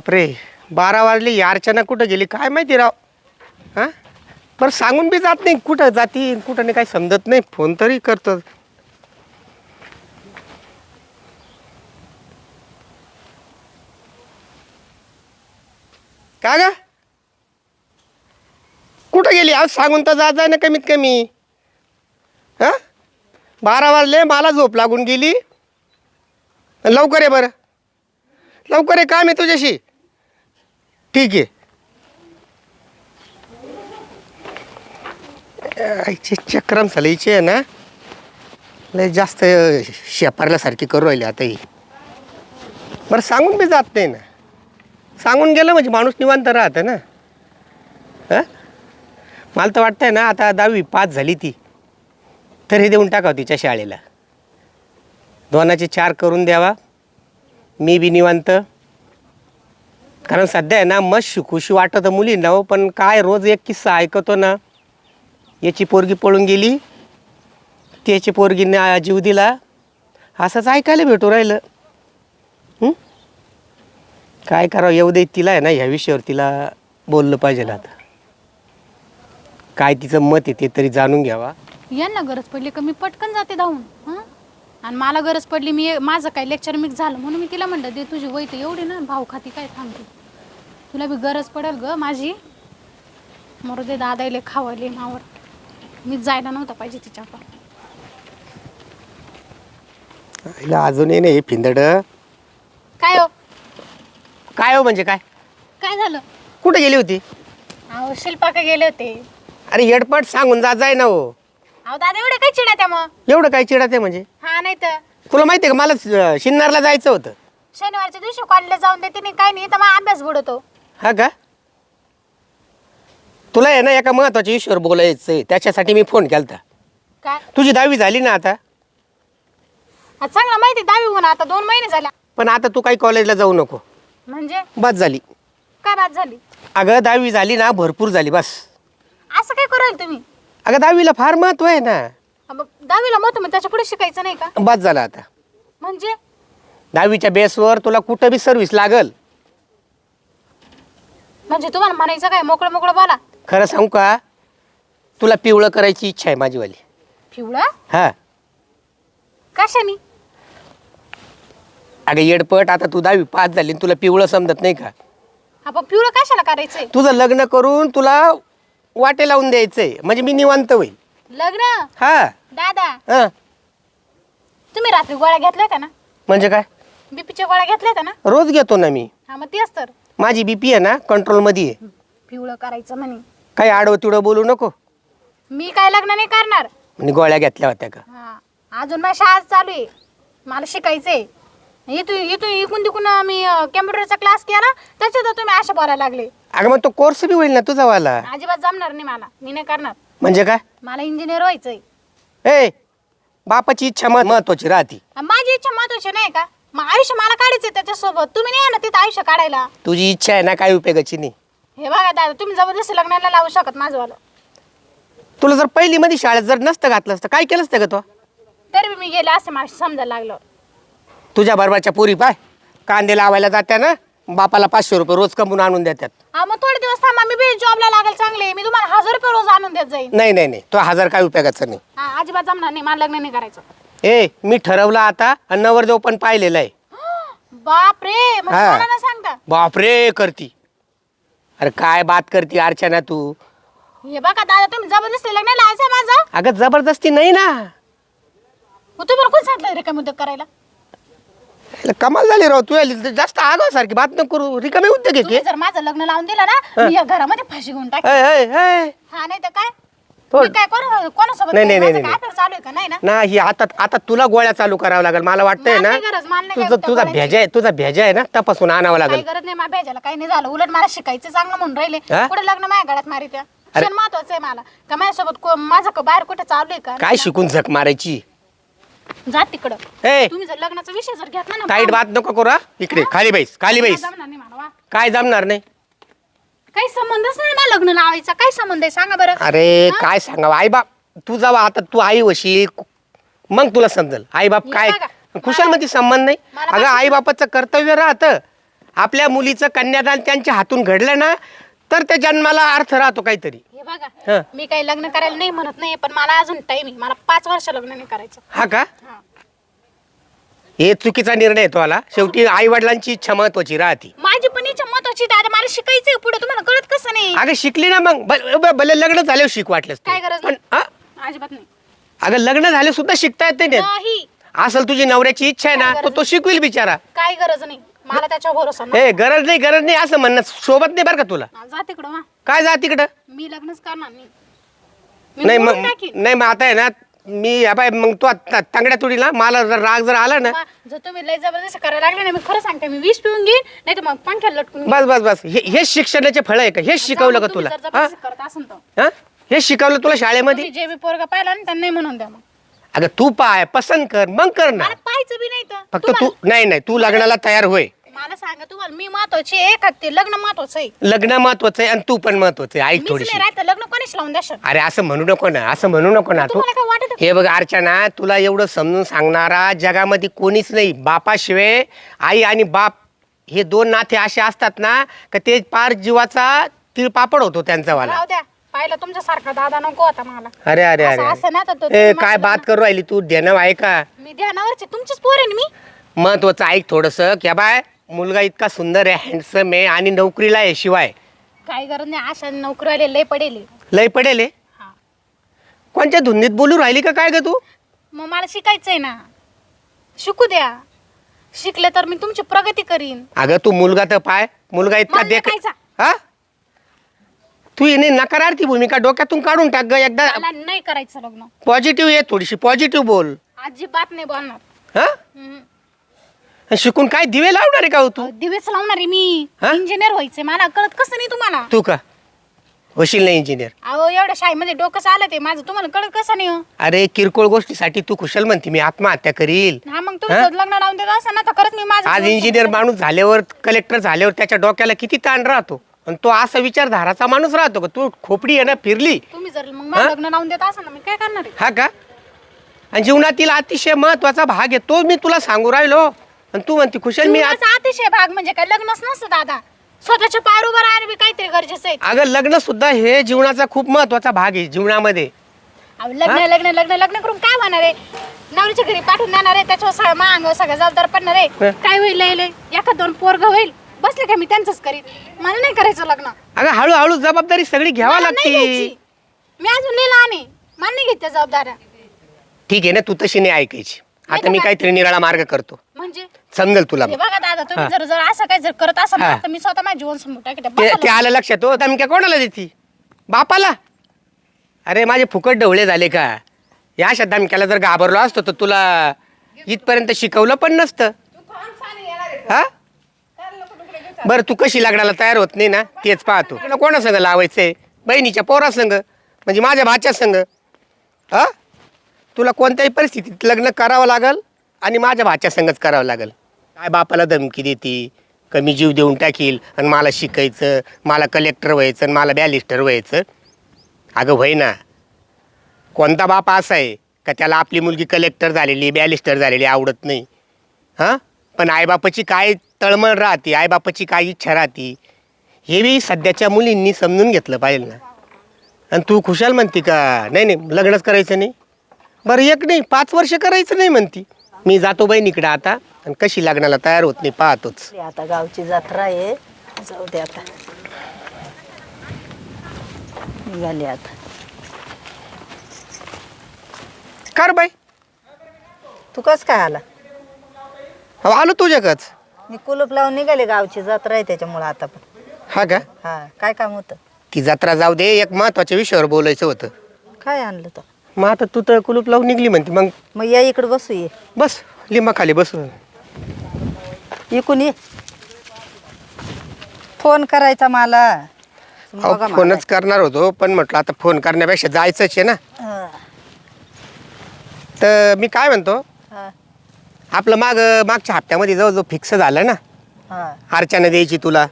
बापरे. बारा वाजले ही अर्चना कुठं गेली? काय माहिती राव? हां? बरं सांगून बी जात नाही. कुठं जाती कुठं नाही काही समजत नाही. फोन तरी करतो. का ग? कुठं गेली? आज सांगून तर जात जाय ना कमीत कमी. हां? बारा वाजले मला झोप लागून गेली. लवकर आहे बरं. लवकर आहे काम आहे तुझ्याशी. ठीक आहे. आईचे चक्रम सलाईचे आहे ना. लय जास्त शेपारल्यासारखी करू राहिली आता ही. बरं सांगून बी जात नाही ना. सांगून गेलं म्हणजे माणूस निवांत राहतं ना. हां मला तर वाटतंय ना आता दहावी पाच झाली ती. तर हे देऊन टाकावं तिच्या शाळेला. दोनाचे चार करून द्यावा. मी बी निवांत. कारण सध्या आहे ना मस्त शिकूशी वाटत मुलींना हो पण काय रोज एक किस्सा ऐकतो ना याची पोरगी पळून गेली त्याची पोरगीने आ- जीव दिला असंच ऐकायला भेटू राहिलं. हं? काय करावं येऊ दे तिला आहे ना ह्या विषयावर तिला बोललं पाहिजे आता. काय तिचं मत आहे ते तरी जाणून घ्यावा. यांना गरज पडली का मी पटकन जाते धावून हां? आणि मला गरज पडली मी माझं काय लेक्चर मिक्स झालं म्हणून मी तिला म्हणलं दे तुझी वय तर एवढी ना भाऊ खाती काय थांबते? तुला बी गरज पडेल ग माझी. मरू दे दादायले खावायले मावर. मी जायला नव्हता पाहिजे तिच्याकडं हिला अजूनही नाही फिंदड. काय हो? काय हो म्हणजे काय? काय झालं? कुठे गेली होती? अहो शिल्पा का गेले होते. अरे येडपट सांगून जा जाय ना हो. अहो दादा एवढे काय चिडा त्या मग? एवढं काय चिडत आहे म्हणजे? हा नाही तर. तुला माहिती आहे का मला अं, शिन्नरला जायचं होतं. शनिवारच्या दिवशी कॉलेजला जाऊन देते नाही काय नाही तर मग अभ्यास बुडवतो. हा का? तुला आहे ना एका महत्त्वाच्या विषयावर बोलायचं आहे त्याच्यासाठी मी फोन केलता. काय? तुझी दहावी झाली ना आता? चांगला माहिती दहावी होऊन आता दोन महिने झाल्या पण आता तू काही कॉलेजला जाऊ नको. म्हणजे? बस झाली. काय बात झाली? अगं दहावी झाली ना भरपूर झाली बस. असं काय कराल तुम्ही? अगं दहावीला फार महत्त्व आहे ना. मग दहावीला मत मग त्याच्या पुढे शिकायचं नाही का? बस झालं आता. म्हणजे? दहावीच्या बेसवर तुला कुठं बी सर्व्हिस लागल. म्हणजे तुम्हाला म्हणायचं काय मोकळं मोकळं बोला. खरं सांगू का? तुला पिवळं करायची इच्छा आहे माझीवाली पिवळा? हा. कशानी अगं येडपट आता तू दहावी पास झाली आणि तुला पिवळं समजत नाही का? आपण पिवळं कशाला करायचंय? तुझं लग्न करून तुला वाटे लावून द्यायचंय. म्हणजे मी निवांत होईल. लग्न? हा. दादा? हा. तुम्ही रात्री गोळ्या घेतल्या का ना? म्हणजे काय? बीपीच्या गोळ्या घेतल्या का ना? रोज घेतो ना मी. हा मग तेच तर. माझी बीपी आहे ना कंट्रोलमध्ये आहे. पिवळं करायचं म्हणे. काही आडवं तिडं बोलू नको. मी काय लग्न नाही करणार. म्हणजे गोळ्या घेतल्या होत्या का? हा. अजून माझी शाळा चालू आहे. मला शिकायचंय. इथून इथून इकून तिकून मी कम्प्युटरचा क्लास केला त्याच्यात तुम्ही अशा बोलायला लागले. अगं मग तो कोर्स बी होईल ना तुझा वाला? अजिबात जमणार नाही मला. मी नाही करणार. म्हणजे काय? मला इंजिनियर व्हायचंय. ए बापाची इच्छा मह- महत्वाची राहती. आणि माझी इच्छा महत्वाची नाही का? मग आयुष्य मला काढायचंय त्याच्यासोबत. तुम्ही नाही आहे ना तिथं आयुष्य काढायला? तुझी इच्छा आहे ना काय उपयोगाची नाही. हे बघा दादा तुम्ही जबरदस्ती लग्नाला लावू शकत माझंवालं तुला जर पहिली मध्ये शाळेत जर नसतं घातलं असतं काय केलं असतं का तो? तरी बी मी गेले असं मला समजायला लागलं. तुझ्या बरोबरच्या पोरी पाय. कांदे लावायला जात्या ना बापाला पाचशे रुपये रोज कमवून आणून देतात हा मग थोडे दिवस थांबा मी बी जॉबला लागेल चांगले. मी तुम्हाला हजार रुपये रोज आणून देत जाईन. नाही नाही नाही. तो हजार काय उपयोगाचा नाही. हा अजिबात जमणार नाही. मला लग्न नाही करायचं. ए मी ठरवलं आता आणि नवरदेव पण पाहिलेलं आहे. बाप रे मग हा. मला ना सांगता. बापरे करती. अरे काय बात करती अर्चना तू. हे बघा दादा तुम्ही जबरदस्ती लग्न लावायचं माझं? अगं जबरदस्ती नाही ना. मग तुम्हाला कोण सांगितलं रिकामी उद्योग करायला? याला कमाल झाली राव तू याली जास्त आगाव सारखी बात नको करू. रिकामी उद्योग आहे तुम्ही की. जर माझं लग्न लावून दिलं ना मी या घरामध्ये फाशी घेऊन टाक ऐ, ऐ, ऐ. हा नाही तर काय. मी काय कोणा कोणासोबत नाही, नाही, माझं नाही, काय नाही. affair चालू आहे का? नाही ना? ना ही आता आता तुला गोळ्या चालू कराव्या लागेल. मला वाटतंय मला ना नाही गरज, मला नाही तुझं तुझा. भेजा आहे तुझा भेजा आहे ना तपासून आणावा काही लागेल. गरज नाही माझ्या भेजायला काही नाही झालं. उलट मला शिकायचं चांगलं म्हणून राहिले. हा? कुठे लग्न माझ्या गळ्यात मारित्या? अरे. क्षण महत्वाचं आहे मला. का माझ्यासोबत को- माझं का बाहेर कुठे चालू आहे का? काय शिकून झक मारायची? जा तिकडं. ए! तुम्ही जर लग्नाचा विषय जर घेतला ना टाईट बात नको करू हा. इकडे खाली बैस खाली बैस. जमणार नाही मला वा. काय जमणार नाही? काही संबंधच नाही ना लग्न लावायचा काय संबंध आहे? सांगा बरं. अरे काय सांगावं? आई बाप तू जावा आता तू आई वशी मग तुला समजल. आई बाप हे काय? बघा, खुशाल मध्ये संबंध नाही. मला अगं काय आई बापाचं कर्तव्य राहतं. आपल्या मुलीचं कन्यादान त्यांच्या हातून घडलं ना तर त्या जन्माला अर्थ राहतो काहीतरी. हे बघा. मी काही लग्न करायला नाही म्हणत नाही पण मला अजून टाइम आहे. मला पाच वर्ष लग्न नाही करायचं. हा का? हा. हे चुकीचा निर्णय तो आला. शेवटी आई वडिलांची इच्छा महत्वाची राहते. माझी पण इच्छा महत्वाची दादा. मला शिकायचंय पुढे. तुम्हाला कळत कसं नाही? अगं शिकली ना मग. भल- ब- भले लग्न झाल्यावर शिक वाटलंस ते. काय गरज पण नाही. हा? अजिबात नाही. अगं लग्न झाले सुद्धा शिकता येते नाही. असल तुझी नवऱ्याची इच्छा आहे ना काय तो गरज तो शिकविल बिचारा. काय गरज नाही. मला त्याच्यावर भरोसा नाही ए गरज नाही गरज नाही असं म्हणणं सोबत नाही बरं का तुला. हा, जा तिकडं वा. काय जा तिकडं? मी लग्नच करणार नाही. मी नाही मोडून मग टाकीन. नाही मग आता आहे ना मी या बाय मग तू आता तांगड्या तुडीला मला जर राग जर आला ना वा, जर तुम्ही लय जबरदस्त करायला लागले ना मी खरं सांगते मी विष पिऊन घेईन नाही तर मग पंख्याला लटकून घेईन. बस बस बस. हे हेच शिक्षणाचे फळ आहे का? हेच शिकवलं का तुला? जर हा? जबरदस्ती करत असेल तर. हा? हे शिकवलं तुला शाळेमध्ये? तुम्ही जे बी पोरगा पाहिला ना त्यांना नाही म्हणून द्या मग. अगं तू पाय पसंत कर मग कर ना. मला पाहायचं बी नाही तर. फक्त तू तुम्हाला- नाही नाही तू लग्नाला तयार होय. मला सांगा तुम्हाला मी महत्वाची आहे का ते लग्न महत्वाचं आहे. लग्न महत्वाचं आहे आणि तू पण महत्वाचं आहे. ऐक मीच थोडीशी. नाही राहत लग्न कोणीच लावून द्या अरे असं म्हणू नको ना असं म्हणू नको ना. तू तुम्हाला काय वाटत हे बघ अर्चना तुला एवढं समजून सांगणारा जगामध्ये कोणीच नाही. बापाशिवाय आई आणि बाप हे दोन नाते असे असतात ना का ते पार जीवाचा तिळपापड होतो त्यांचा वाला राहू द्या. पाहिलं तुमच्यासारखा दादा नको होता मला. अरे अरे असं- अरे असं ना तर तो ए तुम्ही काय बात करू राहिली तू? देणं आहे का? मी ध्यानावरची तुमचीच पोर आहे ना मी. महत्वाचं ऐक थोडस. क्या बाय? मुलगा इतका सुंदर आहे हँडसम आहे आणि नोकरीला आहे शिवाय. काय गरज नाही अशा नोकरीवाले लय पडेल. लय पडेल हे. हा. कोणत्या धुंदीत बोलू राहिली का काय ग तू? मग मला शिकायचंय ना. शिकू द्या. शिकले तर मी तुमची प्रगती करीन. अगं तू मुलगा तर पाय. मुलगा इतका मला देख. हा? तू येणे नकारार्थी भूमिका डोक्यातून काढून टाक ग एकदा. मला नाही करायचं लग्न. पॉझिटिव्ह ये थोडीशी पॉझिटिव्ह बोल. अजिबात नाही बोलणार. हा? हम्म. शिकून काय दिवे लावणार आहे का हो तू? दिवेच लावणार आहे मी. हा? इंजिनियर व्हायचंय मला कळत कसं नाही तुम्हाला? तू का? होशील नाही इंजिनियर अहो एवढ्या शाळेमध्ये डोकं चालत आहे माझं तुम्हाला कळत कसं नाही हो? अरे किरकोळ गोष्टीसाठी तू कुशल म्हणते मी आत्महत्या करील. हा मग तुमचं लग्न लावून देत असं ना तर खरंच मी माझं आज जीवन इंजिनियर संपवलं. माणूस झाल्यावर कलेक्टर झाल्यावर त्याच्या डोक्याला किती ताण राहतो? आणि तो असा विचारधाराचा माणूस राहतो का? तू खोपडी आहे ना फिरली. तुम्ही जर मग मला लग्न लावून देत असं ना मी काय करणार आहे? हा का? आणि जीवनातील अतिशय महत्त्वाचा भाग आहे तो मी तुला सांगू राहिलो. आणि तू म्हणते कुशल मी जीवनाचा अतिशय भाग म्हणजे काय? लग्नच नसतं दादा. स्वतःच्या पायावर उभं राहणं बी काहीतरी गरजेचं आहे. अगं लग्न सुद्धा हे जीवनाचा खूप महत्त्वाचा भाग आहे जीवनामध्ये. अहो, लग्न लग्न लग्न लग्न करून काय होणार आहे? नवरीच्या घरी पाठवून देणार आहे त्याच्यावर सगळं मांग सगळं जबाबदार पडणार आहे. हं. काय होईल लय लय? एखाद दोन पोरग होईल. बसले का मी? त्यांचंच करीन मला नाही करायचं लग्न. अगं हळूहळू जबाबदारी सगळी घ्यावा मला नाही लागते. घ्यायची. मी अजून लय लहान आहे. मला नाही घेत त्या जबाबदाऱ्या. ठीक आहे ना तू तशी नाही ऐकायची. आता मी? काहीतरी निराळा मार्ग करतो. समजेल तुला हे. बघा दादा तुम्ही. जर जर असं जर करत असाल ना, हा. तर मी स्वतः माझं जीवन समोर टाकेल ते ते बसा आलं लक्षात हो धमक्या कोणाला देती? बापाला? अरे माझे फुकट ढवळे झाले का? या अशा धमक्याला जर घाबरलो असतो तर तुला इथपर्यंत शिकवलं पण नसतं. हा? बरं तू कशी लग्नाला तयार होत नाही ना तेच पाहतो. तुला कोणा संग लावायचंय? बहिणीच्या पोरा संग? म्हणजे माझ्या भाच्या संग? हा? तुला कोणत्याही परिस्थितीत लग्न करावं लागल आणि माझ्या भाच्या संगच करावं लागल. काय बापाला धमकी देते? कमी जीव देऊन टाकील आणि मला शिकायचं मला कलेक्टर व्हायचं आणि मला बॅलिस्टर व्हायचं? अगं व्हय ना कोणता बाप असा आहे का त्याला आपली मुलगी कलेक्टर झालेली बॅलिस्टर झालेली आवडत नाही? हां? पण आईबापाची काय तळमळ राहते आईबापाची काय इच्छा राहते? हे बी सध्याच्या मुलींनी समजून घेतलं पाहिजे ना. आणि तू खुशाल म्हणते का? नाही नाही लग्नच करायचं नाही? बरं एक नाही पाच वर्ष करायचं नाही म्हणती. मी जातो बहिणीकडे आता. आणि कशी लग्नाला तयार होत नाही पाहतोच. आता गावची जत्रा आहे. जाऊ दे आता. निघाली आता. कर बाई? तू कस काय आला? अहो, आलो तुझ्याकच. मी कुलूप लावून निघाले गावची जत्रा आहे त्याच्यामुळं आता पण. हा का? हा काय काम होतं? ती जत्रा जाऊ दे एक महत्त्वाच्या विषयावर बोलायचं होतं. काय आणलं तर मग आता तू तर कुलूप लावून निघली म्हणते मग मग या इकडे बसू ये. बस लिंबा खाली बसून इकून ये. फोन करायचा मला. अहो बघा फोनच करणार होतो पण म्हटलं आता फोन करण्यापेक्षा जायचंच आहे ना. तर मी काय म्हणतो हा, आपलं माग मागच्या हप्त्यामध्ये जवळजवळ फिक्स झालं ना हा. अर्चना द्यायची तुला.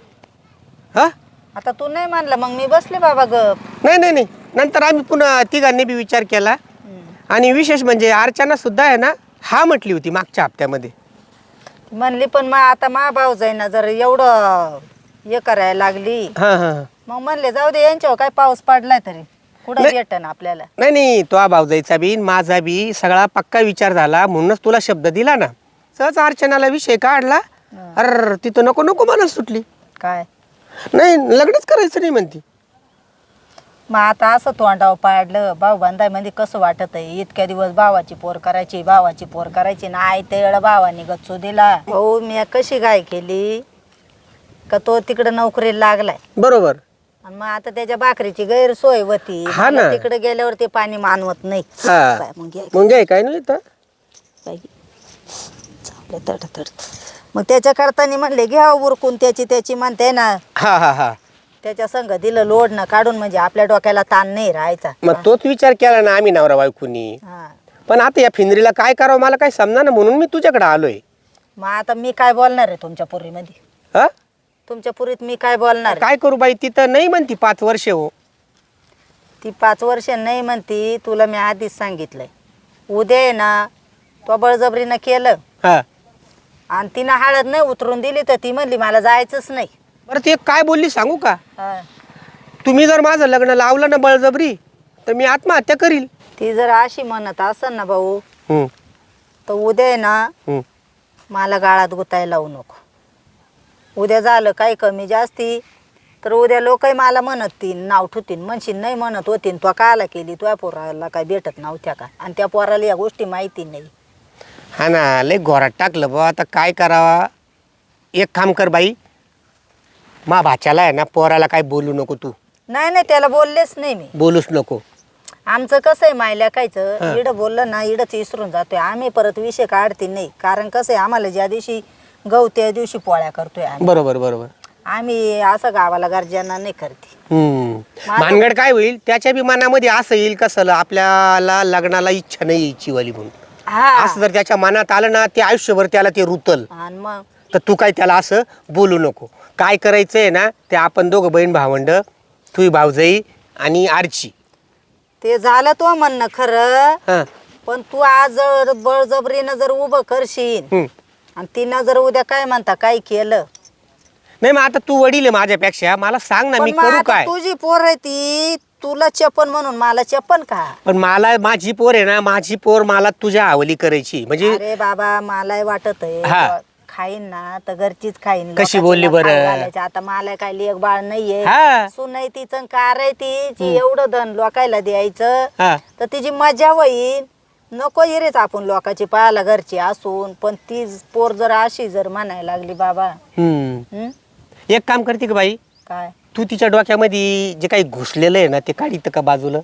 हा? आता तू नाही म्हणला मग मी बसले बाबा गप. नाही नाही नाही. नंतर आम्ही पुन्हा तिघांनी बी विचार केला. आणि विशेष म्हणजे अर्चना सुद्धा आहे ना हा म्हटली होती मागच्या हप्त्यामध्ये. म्हणली पण मग आता मा भाऊ जाईना जर एवढं हे करायला लागली. हां हां मग म्हणले जाऊ दे यांच्यावर काय पाऊस पडलाय तरी. कुठं नाही. भेटन आपल्याला? नाही नाही तो भाऊजाईचा बी माझा बी सगळा पक्का विचार झाला म्हणूनच तुला शब्द दिला ना. सहज अर्चनाला विषय काढला. अर तिथं नको नको म्हणत सुटली. काय? नाही लग्नच करायचं नाही म्हणती. मग आता असं तोंडावर पाडलं भाऊ बांधाय म्हणजे कसं वाटत आहे? इतक्या दिवस भावाची पोर करायची भावाची पोर करायची ना आई ते भावानी गच्चू दिला. भाऊ मी कशी गाय केली? का तो तिकडे नोकरीला लागलाय. बरोबर. आणि मग आता त्याच्या भाकरीची गैरसोय होती. हा मला. तिकडे गेल्यावर ते पाणी मानवत नाही. हा. काय मग काय काय नाही तर काय घे. चाललं तड तड मग त्याच्या करताना म्हणले घ्या उरकून त्याची त्याची म्हणते ना. हा हा हा. त्याच्या संग दिलं लोडणं काढून म्हणजे आपल्या डोक्याला ताण नाही राहायचा. मग तोच विचार केला ना आम्ही नवरा बायकोनी. हा. पण आता या फिंदरीला काय करावं मला काय समजा ना म्हणून मी तुझ्याकडे आलोय. मग आता मी काय बोलणार आहे तुमच्या पुरीमध्ये? हा? तुमच्या पुरीत मी काय बोलणार आहे? काय करू बाई तिथं नाही म्हणती पाच वर्ष हो. ती पाच वर्ष नाही म्हणती तुला मी आधीच सांगितलंय. उद्या आहे ना तो बळजबरीनं केलं. हा. आणि तिनं हळद नाही उतरून दिली तर ती म्हणली मला जायचंच नाही. बरं ते काय बोलली सांगू का? हा. तुम्ही जर माझं लग्न लावलं ना बळजबरी तर मी आत्महत्या करील. ती जर अशी म्हणत असेल ना भाऊ हम्म, तर उद्या आहे ना हम्म. मला गाळात गुतायला लावू नको. उद्या झालं काही कमी जास्ती तर उद्या लोकही मला म्हणतील नाव ठुतीन. म्हणशील नाही म्हणत होतीन तो काला? केली तुझ्या पोराला काय भेटत नव्हत्या का? आणि त्या पोराला या गोष्टी माहिती नाही. हा ना लय घोरात टाकलं बा आता काय करावा? एक काम कर बाई मा भाच्याला आहे ना पोराला काय बोलू नको तू. नाही नाही त्याला बोललेच नाही मी. बोलूच नको. आमचं कसं आहे मायल्या. कायचं इडं बोललं ना इडंच विसरून जातोय. आम्ही परत विषय काढते नाही. कारण कसं आहे आम्हाला ज्या दिवशी गहू त्या दिवशी पोळ्या करतोय आम्ही. बरोबर बरोबर. आम्ही असं गावाला गर्जना नाही करते. हम्म. माझं- भानगड काय होईल? त्याच्या बी मनामध्ये असं येईल कसं आपल्याला लग्नाला इच्छा नाही यायची वाली म्हणून. हा. असं जर त्याच्या मनात आलं ना ते आयुष्यभर त्याला ते रुतल. आणि मग? तर तू काय त्याला असं बोलू नको. काय करायचं आहे ना ते आपण दोघं बहीण भावंड तुही भावजाई आणि आरची. ते झालं तो म्हणणं खरं. हां. पण तू आज जर बळजबरीनं जर उभं करशील. आणि तिनं जर उद्या काय म्हणता काय केलं? नाही मग आता तू वडील आहे माझ्यापेक्षा मला सांग ना मी पण मग करू आता काय? तुझी पोर आहे ती तुला चपन म्हणून मला चपन का? पण मला माझी पोर आहे ना माझी पोर मला तुझ्या आवली करायची. म्हणजे अरे बाबा मलाही वाटत हा. आहे खाईन ना तर घरचीच खाईन कशी बोलली खाऊ बरं? घालायचं. आता मला काय लेख बाळ नाहीये. हा. सुनाई तिचं कार आहे ती जी एवढं धन लोकायला द्यायचं हा. तर तिची मजा होईल. नको येरेच आपण लोकांची पायाला घरची असून पण ती पोर जर अशी जर म्हणायला लागली बाबा. हम्म. हं? एक काम करते का बाई? काय? तू तिच्या डोक्यामध्ये जे काही घुसलेलं आहे ना ते काढित का बाजूला?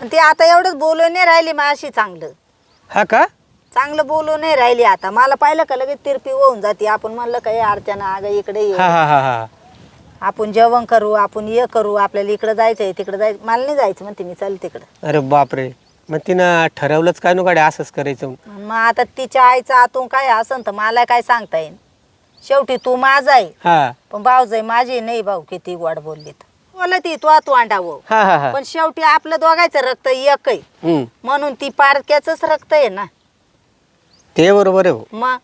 आणि ती आता एवढंच बोलून नाही राहिली मग अशी चांगलं. हा का? चांगलं बोलू नाही राहिली आता. मला पाहिलं का लगेच तिरपी होऊन जाते. आपण म्हणलं काय अर्चना अगं इकडे ये. हा हा हा हा. आपण जेवण करू आपण ये करू. आपल्याला इकडे जायचंय तिकडे जायचं. मला नाही जायचं म्हणते मी चल तिकडं. अरे बापरे. मग तिनं ठरवलंच काय नो गाडी असंच करायचं? मग आता तिच्या आईचं आतून काय असन तर मला काय सांगता येईल शेवटी तू माझा आहे. हा. पण भाऊजाई माझी नाही भाऊ किती गोड बोललीत. बोला ती तू आतू अंडावं. हा हा हा. पण शेवटी आपलं दोघायचं रक्त एक आहे हम्म. म्हणून ती पारक्याच रक्त आहे ना. ते बरोबर आहे हो. मग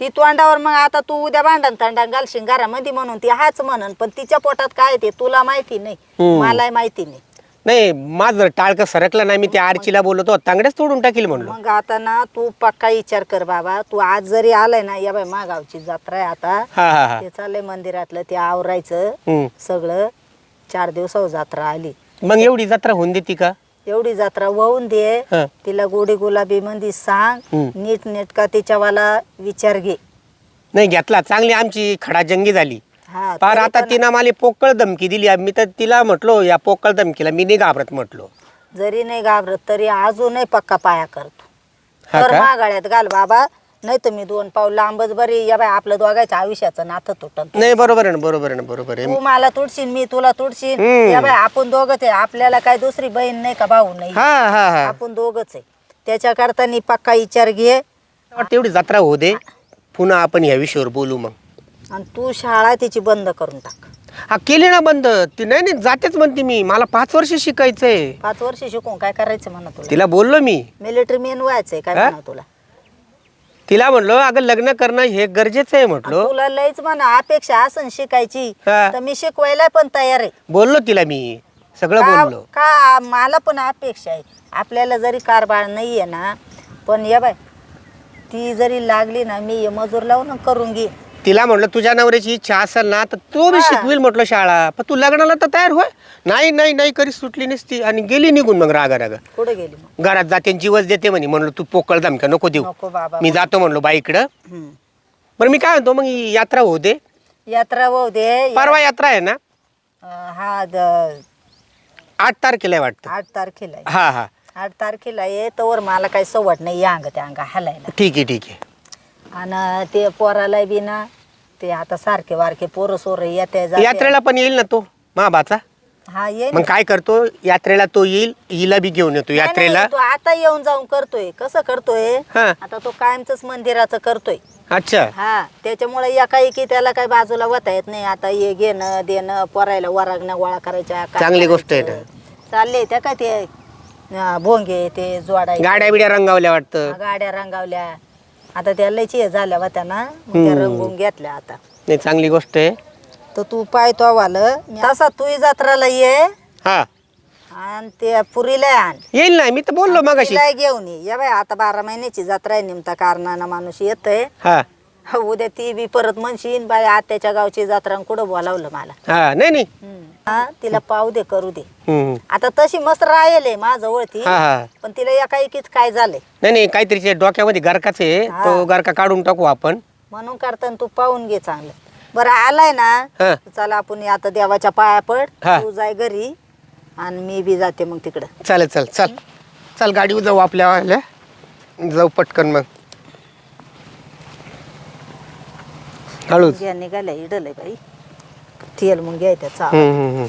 ती तोंडावर मग आता तू उद्या भांडण तांडण घालशील घरामध्ये म्हणून ती हाच म्हणन पण तिच्या पोटात काय ते तुला माहिती नाही हम्म. मलाही माहिती नाही नाही माझं टाळकं सरकलं नाही मी त्या आरचीला बोलतो तांगड्याच तोडून टाकील म्हणलो मग आता ना तू पक्का विचार कर बाबा तू आज जरी आलाय ना या बाय मागावची जत्रा आहे आता हा हा हा ते चाललंय मंदिरातलं ते आवरायचं हम्म. सगळं चार दिवसावर जत्रा आली मग एवढी जत्रा होऊन देते का एवढी जत्रा वाहून दे. हा. तिला गोडी गुलाबी मंदी सांग. हम्म. नीट नेटका तिच्यावाला विचार घे. नाही घेतला. चांगली आमची खडाजंगी झाली. हा पार तरी आता पण तिनं मला पोकळ धमकी दिली. मी तर तिला म्हटलो या पोकळ धमकीला मी नाही घाबरत म्हटलो. जरी नाही घाबरत तरी अजूनही पक्का पाया करतो. हा तर का? मागाळ्यात घाल बाबा. नाही तर मी दोन पाऊल लांबच बरी. या बाय आपलं दोघायचं आयुष्याचं नातं तुटन. नाही बरोबर आहे ना बरोबर आहे ना बरोबर आहे. तू मला तुडशील मी तुला तुडशील हम्म. या बाय आपण दोघच आहे. आपल्याला काय दुसरी बहीण नाही का भाऊ नाही? हा हा हा. आपण दोघच आहे. त्याच्या करता नी पक्का विचार घे. वाटतं एवढी जत्रा होऊ दे. पुन्हा आपण या विषयावर बोलू मग. आणि तू शाळा तिची बंद करून टाक. हा केली ना बंद. ती नाही नाही जातेच म्हणते मी. मला पाच वर्ष शिकायचंय. पाच वर्ष शिकून काय करायचं म्हणा तुला? तिला बोललो मी. मिलिटरी मेन व्हायचंय काय हा? म्हणा तुला? तिला म्हणलो अगं लग्न करणं हे गरजेचं आहे म्हटलो. तुला लयच म्हणा अपेक्षा असन शिकायची. हा. तर मी शिकवायला पण तयार आहे. बोललो तिला मी सगळं का बोललो. का मला पण अपेक्षा आहे. आपल्याला जरी कारभार नाही आहे ना पण या बाय ती जरी लागली ना मी हे मजूर लावून करून घे तिला म्हटलं तुझ्या नवऱ्याची इच्छा असेल ना तर तो बी. शिकविल म्हटलं शाळा. पण तू लग्नाला तर तयार होय नाही नाही नाही करी सुटली नसती. आणि गेली निघून मग रागा रागा कुठे गेली मग? घरात जाते आणि जीवच देते म्हणे. म्हणलं तू पोकळ धमका नको देऊ. नको बाबा मी जातो म्हणलो बाईकडं. हम्म. बरं मी काय म्हणतो मग ही यात्रा होऊ दे. यात्रा होऊ दे. परवा यात्रा आहे ना? अं, हा द- आठ तारखेला आहे वाटतं. आठ तारखेला आहे. हा हा. आठ तारखेला ये तवर मला काही सवड नाही या अंग त्या अंग हलायला. ठीक आहे ठीक आहे. आणि ते पोराला बी ना ते आता सारखे वारखे पोरं सोर येते जाते. यात्रेला पण येईल ना तो महाबाचा हा ये मग काय करतो? यात्रेला तो येईल हिला बी घेऊन येतो यात्रेला. तू आता येऊन जाऊन करतोय. कसं करतोय? हा. आता तो कायमच मंदिराचं करतोय. अच्छा. हा त्याच्यामुळे एका एकी त्याला काही बाजूला वता येत नाही. आता हे घेणं देणं पोरायला वरागणं गोळा करायच्या काय चांगली गोष्ट आहे करायचं. चालले त्या काय ते अं, भोंगे ते जोडायचे. गाड्या बिड्या रंगावल्या वाटतं. गाड्या रंगावल्या. आता त्या लयची हे झाल्या होत्या ना मग त्या. रंगून घेतल्या आता. नाही चांगली गोष्ट आहे. तर तू पाहतो वालं. तसा तू जत्राला ये. हा. आणि ते पुरीला आण. येईल ना मी तर बोललो मगाशी. तिला घेऊन ये. या बाय आता बारा महिन्याची जत्रा आहे निमता कारणानं माणूस येतय. हा. उद्या ती बी परत म्हणशीन बाय आत्याच्या गावची जत्रा कुठं बोलावलं मला? हा नाही नाही. हा तिला पाहू दे करू दे. हम्म. आता तशी मस्त राहिले माझं ओळखी हा हा. पण तिला एका एकीच काय झालंय? नाही नाही काहीतरी ते डोक्यामध्ये गरकाच आहे. हा. तो गरका काढून टाकू आपण. म्हणून करताना तू पाहून घे चांगलं. बरं आलाय ना? हा. चला आपण आता देवाच्या पाया पड. हा. तू जाय घरी आणि मी बी जाते मग तिकडं. चालेल चल चल. चल गाडीवर जाऊ आपल्या वाल्या. जाऊ पटकन मग. हळूच. निघाल्या इडलय बाई. तेल मग घ्यायचं चाव हम्म, हम्म, हम्म.